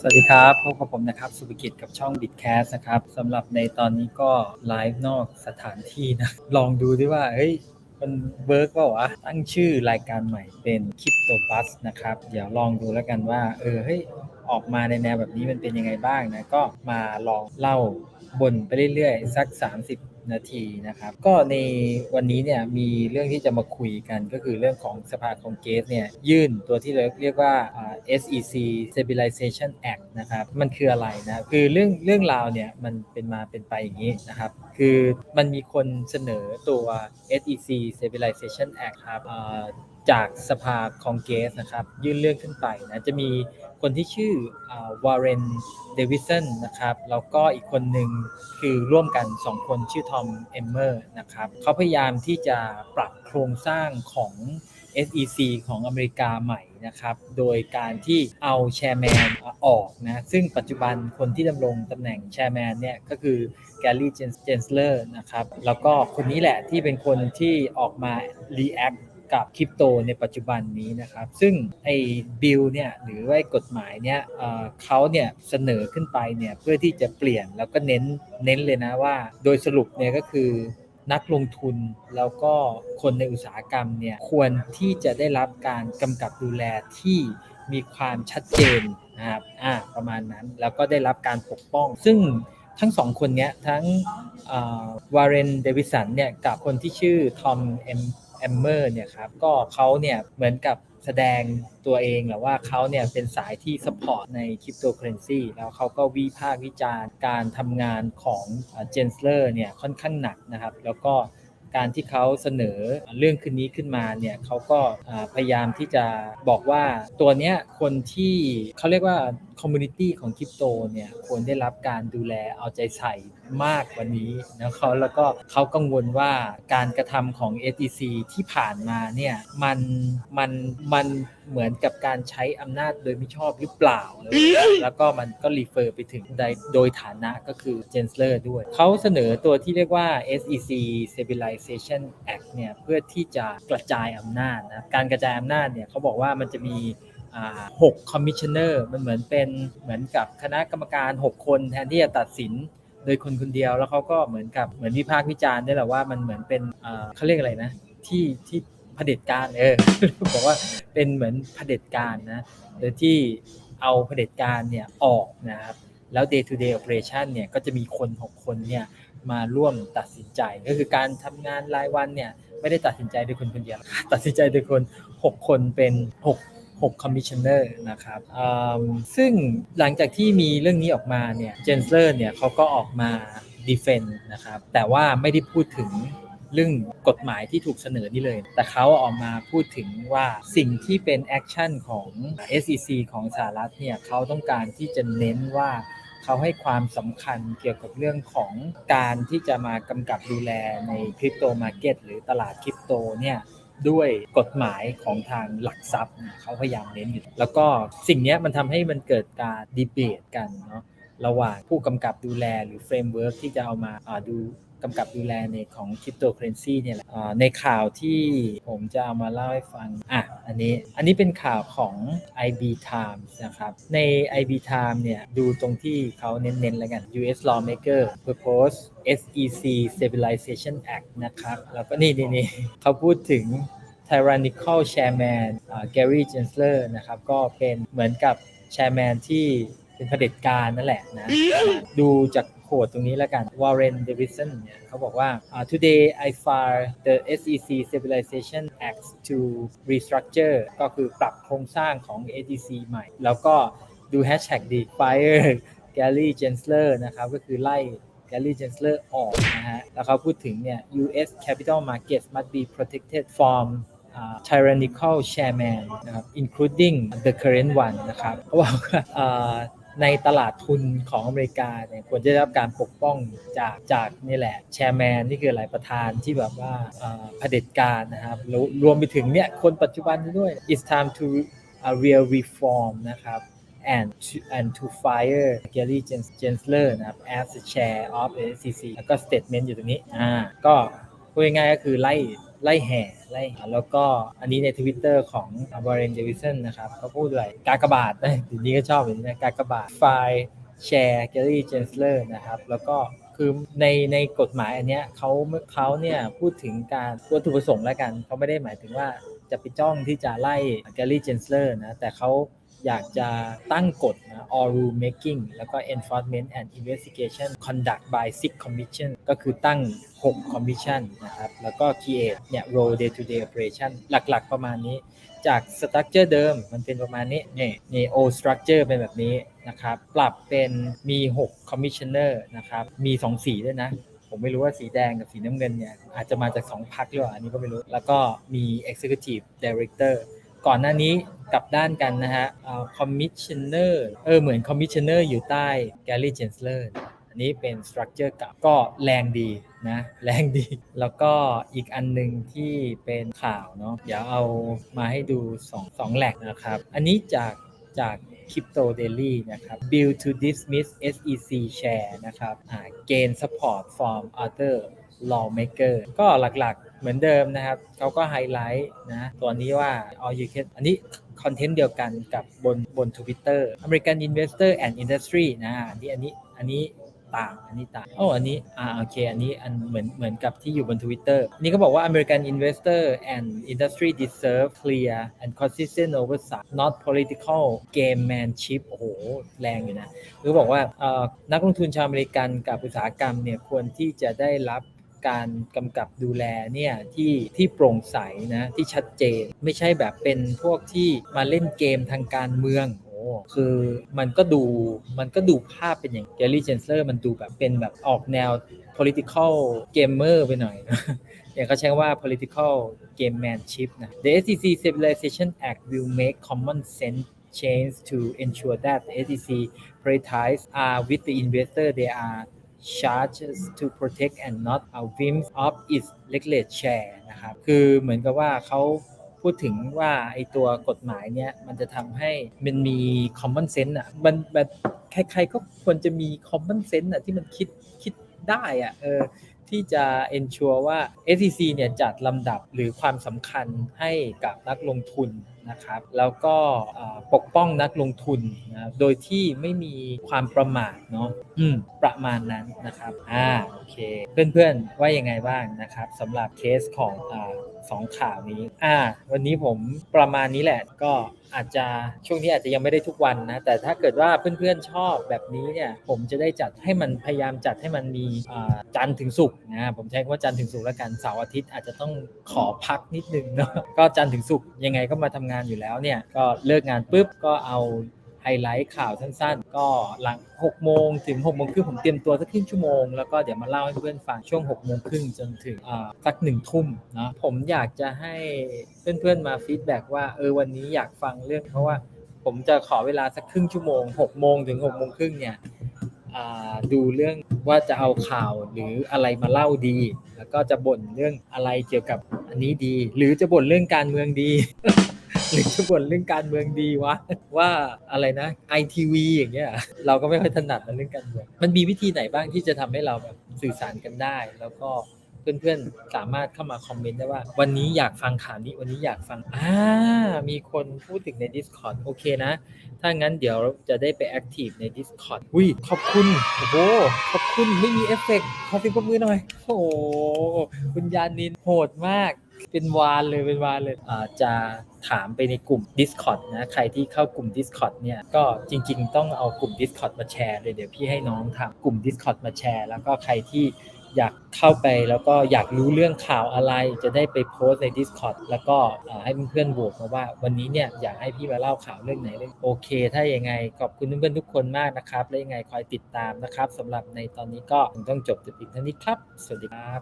สวัสดีครับพบกับผมนะครับสุภกิจกับช่อง b i t c a s t นะครับสำหรับในตอนนี้ก็ไลฟ์นอกสถานที่นะ ลองดูดิว่า เฮ้ย มันเวิร์กเปล่าวะ ตั้งชื่อรายการใหม่เป็นคริปโตบัสนะครับ เดี๋ยวลองดูแล้วกันว่า เออ เฮ้ย ออกมาในแนวแบบนี้มันเป็นยังไงบ้างนะ ก็มาลองเล่าบนไปเรื่อยๆ สัก 30 นาทีนะครับ ก็ในวันนี้เนี่ยมีเรื่องที่จะมาคุยกันก็คือเรื่องของสภาคองเกสเนี่ยยื่นตัวที่เรียกว่า SEC Stabilization Act นะครับ มันคืออะไรนะคือเรื่องเรื่องราวเนี่ยมันเป็นมาเป็นไปอย่างนี้นะครับ คือมันมีคนเสนอตัว SEC Stabilization Act ครับ จากสภาคองเกสนะครับ ยื่นเรื่องขึ้นไปนะจะมีคนที่ชื่อวาร์เรนเดวิสันนะครับแล้วก็อีกคนหนึ่งคือร่วมกัน 2 คนชื่อทอมเอมเมอร์นะครับเขาพยายามที่จะปรับโครงสร้างของ SEC ของอเมริกาใหม่นะครับ โดยการที่เอาแชร์แมนออกนะ ซึ่งปัจจุบันคนที่ดำรงตำแหน่งแชร์แมนเนี่ยก็คือแกลลี่เจนสเลอร์นะครับ แล้วก็คนนี้แหละที่เป็นคนที่ออกมา react กับคริปโตในปัจจุบันนี้นะครับ ซึ่งไอ้บิลเนี่ยหรือว่ากฎหมายเนี่ยเเขาเนี่ยเสนอขึ้นไปเนี่ยเพื่อที่จะเปลี่ยนแล้วก็เน้นเน้นเลยนะว่า โดยสรุปเนี่ยก็คือนักลงทุนแล้วก็คนในอุตสาหกรรมเนี่ยควรที่จะได้รับการกำกับดูแลที่มีความชัดเจนนะครับอ่าประมาณนั้นแล้วก็ได้รับการปกป้อง ซึ่งทั้งสองคนเนี้ยทั้งวาร์เรนเดวิสันเนี่ยกับคนที่ชื่อทอมเอ็ม แอมเมอร์เนี่ยครับก็เขาเนี่ยเหมือนกับแสดงตัวเองแหละว่าเขาเนี่ยเป็นสายที่สปอร์ตในคริปโตเคอเรนซีแล้วเขาก็วิพากษ์วิจารณ์การทำงานของเจนสเลอร์เนี่ยค่อนข้างหนักนะครับ แล้วก็การที่เขาเสนอเรื่องคืนนี้ขึ้นมาเนี่ยเขาก็พยายามที่จะบอกว่าตัวเนี้ยคนที่เขาเรียกว่า อมมูนิตี้ของคริปโตเนี่ยควรได้รับการดูแลเอาใจใส่มากกว่านี้นะครับแล้วก็เขากังวลว่าการกระทำของ SEC ที่ผ่านมาเนี่ยมันมันมันเหมือนกับการใช้อำนาจโดยไม่ชอบหรือเปล่า แล้วก็มันก็รีเฟอร์ไปถึงโดยฐานะก็คือเจนเลอร์ด้วย เขาเสนอตัวที่เรียกว่า SEC Stabilization Act เนี่ยเพื่อที่จะกระจายอำนาจนะ การกระจายอำนาจเนี่ยเขาบอกว่ามันจะมี หกคอมมิชชเนอร์มันเหมือนเป็นเหมือนกับคณะกรรมการ 6 คนแทนที่จะตัดสินโดยคนคนเดียวแล้วเขาก็เหมือนกับเหมือนวิพากษ์วิจารณ์ได้แหละว่ามันเหมือนเป็นเขาเรียกอะไรนะ ที่ที่เผด็จการเออบอกว่าเป็นเหมือนเผด็จการนะโดยที่เอาเผด็จการเนี่ยออกนะครับแล้ว day to day operation เนี่ยก็จะมีคน 6 คนเนี่ยมาร่วมตัดสินใจก็คือการทำงานรายวันเนี่ยไม่ได้ตัดสินใจโดยคนคนเดียว ตัดสินใจโดยคน 6 คนเป็น 6 6 Commissioner นะครับซึ่งหลังจากที่มีเรื่องนี้ออกมาเนี่ยเจนเซอร์เนี่ยเขาก็ออกมา defend นะครับแต่ว่าไม่ได้พูดถึงเรื่องกฎหมายที่ถูกเสนอนี่เลย แต่เขาออกมาพูดถึงว่าสิ่งที่เป็นแอคชั่นของ SEC ของสหรัฐเนี่ยเขาต้องการที่จะเน้นว่าเขาให้ความสำคัญเกี่ยวกับเรื่องของการที่จะมากำกับดูแลในคริปโตมาร์เก็ตหรือตลาดคริปโตเนี่ย ด้วยกฎหมายของทางหลักทรัพย์เขาพยายามเน้นอยู่ แล้วก็สิ่งนี้มันทำให้มันเกิดการดีเบตกันเนาะระหว่างผู้กำกับดูแลหรือเฟรมเวิร์กที่จะเอามาดูกำกับดูแลในของคริปโตเคอเรนซีเนี่ยแหละในข่าวที่ผมจะเอามาเล่าให้ฟังอะอันนี้อันนี้เป็นข่าวของ IB Times นะครับ ใน IB Times เนี่ย ดูตรงที่เขาเน้นๆแล้วกัน US lawmaker propose SEC Stabilization Act นะครับ แล้วก็นี่นี่นี่เขาพูดถึง tyrannical chairman Gary Gensler นะครับ ก็เป็นเหมือนกับ chairman ที่เป็นเผด็จการนั่นแหละนะ ดูจาก โคดตรงนี้แล้วกัน Warren Davidson เนี่ยเขาบอกว่า today I file the SEC Stabilization Act to restructure ก็คือปรับโครงสร้างของ SEC ใหม่ แล้วก็ดู hashtag ดี fire Gary Gensler นะครับก็คือไล่ Gary Gensler ออกนะฮะ แล้วเขาพูดถึงเนี่ย US capital markets must be protected from uh, tyrannical chairman นะครับ including the current one นะครับเขาบอกว่า ในตลาดทุนของอเมริกาเนี่ยควรจะได้รับการปกป้องจากจากนี่แหละแชร์แมนนี่คือหลายประธานที่แบบว่าเผด็จการนะครับรวมไปถึงเนี่ยคนปัจจุบันด้วย it's time to a real reform นะครับ and to, and to fire Gary Gensler นะครับ as the chair of the SEC แล้วก็ statement อยู่ตรงนี้อ่าก็พูดง่ายๆก็คือไล่ ไล่แห่ไล่แล้วก็อันนี้ในทวิตเตอร์ของบร r เ n นเดวิสันนะครับเขาพูดอะไรกากบาทนะทีนี้ก็ชอบแบบนี้นะกากบาทไฟล์แชร์แกลลี่เจนสเลอร์นะครับแล้วก็คือในในกฎหมายอันเนี้ยเขาเขาเนี่ยพูดถึงการวัตถุประสงค์แล้วกันเขาไม่ได้หมายถึงว่าจะไปจ้องที่จะไล่แกลลี่เจนสเลอร์นะแต่เขา อยากจะตั้งกฎนะ all rule making แล้วก็ enforcement and investigation conduct by six commission ก็คือตั้ง 6 commission นะครับ แล้วก็ create เนี่ย role day to day operation หลักๆประมาณนี้ จาก structure เดิมมันเป็นประมาณนี้นี่นี่ old structure เป็นแบบนี้นะครับ ปรับเป็นมี 6 commissioner นะครับ มี 2 สีด้วยนะผมไม่รู้ว่าสีแดงกับสีน้ำเงินเนี่ยอาจจะมาจาก 2พักหรือเปล่าอันนี้ก็ไม่รู้ แล้วก็มี executive director ก่อนหน้านี้กลับด้านกันนะฮะเอาคอมมิชชันเนอร์เออเหมือนคอมมิชชันเนอร์อยู่ใต้แกลลี่เจนสเลอร์อันนี้เป็นสตรัคเจอร์กับก็แรงดีนะแรงดี แล้วก็อีกอันหนึ่งที่เป็นข่าวเนาะเดี๋ยวเอามาให้ดู2 2แหลกนะครับ อันนี้จากจาก Crypto Daily นะครับ Bill to dismiss SEC share นะครับ gain support from other lawmaker ก็หลักๆ เหมือนเดิมนะครับเขาก็ไฮไลท์นะตัวนี้ว่า all you can อันนี้คอนเทนต์เดียวกันกับบนบน Twitter American Investor and Industry นะอันนี้อันนี้อันนี้ต่างอันนี้ต่างโอ้อันนี้อ่าโอเคอันนี้อันเหมือนเหมือนกับที่อยู่บน Twitter นี่ก็บอกว่า American Investor and Industry deserve clear and consistent oversight not political gamemanship โอ้โห แรงอยู่นะ คือบอกว่านักลงทุนชาวอเมริกันกับอุตสาหกรรมเนี่ยควรที่จะได้รับ การกำกับดูแลเนี่ยที่ที่โปร่งใสนะที่ชัดเจน ไม่ใช่แบบเป็นพวกที่มาเล่นเกมทางการเมืองคือมันก็ดูมันก็ดูภาพเป็นอย่างเกลลี่เจนเซอร์มันดูแบบเป็นแบบออกแนว political gamer ไปหน่อยอย่างเขาใช้ว่า political gamemanship นะ The SEC Civilization Act will make common sense change to ensure that the SEC prioritize are with the investor they are charges to protect and not a whim of its regulate share นะครับ คือเหมือนกับว่าเขาพูดถึงว่าไอตัวกฎหมายเนี่ยมันจะทำให้มันมี common sense อะ มันแบบใครๆก็ควรจะมี common sense อะที่มันคิดคิด ได้อะเออที่จะ ensure ว่า SEC เนี่ยจัดลำดับหรือความสำคัญให้กับนักลงทุนนะครับ แล้วก็ปกป้องนักลงทุนนะโดยที่ไม่มีความประมาทเนาะอืมประมาณนั้นนะครับอ่าโอเค เพื่อนๆว่ายังไงบ้างนะครับสำหรับเคสของอ่า สองข่าวนี้ อ่า วันนี้ผมประมาณนี้แหละก็อาจจะช่วงนี้อาจจะยังไม่ได้ทุกวันนะ แต่ถ้าเกิดว่าเพื่อนๆชอบแบบนี้เนี่ย ผมจะได้จัดให้มันพยายามจัดให้มันมีจันทร์ถึงศุกร์นะผมใช้คำว่าจันทร์ถึงศุกร์แล้วกันเสาร์อาทิตย์อาจจะต้องขอพักนิดนึงเนาะก็จันทร์ถึงศุกร์ยังไงก็มาทำงานอยู่แล้วเนี่ยก็เลิกงานปุ๊บก็เอา ไฮไลท์ข่าวสั้นๆ ก็หลัง 6 โมงถึง 6 โมงครึ่งผมเตรียมตัวสักครึ่งชั่วโมง แล้วก็เดี๋ยวมาเล่าให้เพื่อนฟังช่วง 6 โมงครึ่งจนถึงสักหนึ่งทุ่มนะผมอยากจะให้เพื่อนๆมาฟีดแบ็กว่าเออวันนี้อยากฟังเรื่องเพราะว่าผมจะขอเวลาสักครึ่งชั่วโมง 6 โมงถึง 6 โมงครึ่งเนี่ยดูเรื่องว่าจะเอาข่าวหรืออะไรมาเล่าดี แล้วก็จะบ่นเรื่องอะไรเกี่ยวกับอันนี้ดี หรือจะบ่นเรื่องการเมืองดี หรือจะบ่นเรื่องการเมืองดีวะว่าอะไรนะไอทีวีอย่างเงี้ยเราก็ไม่ค่อยถนัดในเรื่องการเมืองมันมีวิธีไหนบ้างที่จะทำให้เราแบบสื่อสารกันได้ แล้วก็เพื่อนๆสามารถเข้ามาคอมเมนต์ได้ว่า วันนี้อยากฟังข่าวนี้วันนี้อยากฟังอ่ามีคนพูดถึงใน Discord โอเคนะ ถ้างั้นเดี๋ยวจะได้ไปแอคทีฟใน Discord อุ้ยขอบคุณโอ้โหขอบคุณไม่มีเอฟเฟกต์ขอเสียงปรบมือหน่อย โอ้โหคุณยานินโหดมาก เป็นวานเลยเป็นวานเลยจะถามไปในกลุ่ม Discord นะใครที่เข้ากลุ่ม Discord เนี่ยก็จริง ๆ ต้องเอากลุ่ม Discord มาแชร์เลยเดี๋ยวพี่ให้น้องทำกลุ่ม Discord มาแชร์ แล้วก็ใครที่อยากเข้าไปแล้วก็อยากรู้เรื่องข่าวอะไร จะได้ไปโพสใน Discord แล้วก็ให้เพื่อนๆโหวตมาว่า วันนี้เนี่ยอยากให้พี่มาเล่าข่าวเรื่องไหนเรื่องโอเค ถ้าอย่างไงขอบคุณเพื่อนๆทุกคนมากนะครับ และยังไงคอยติดตามนะครับสำหรับในตอนนี้ก็ต้องจบแต่เพียงเท่านี้ครับ สวัสดีครับ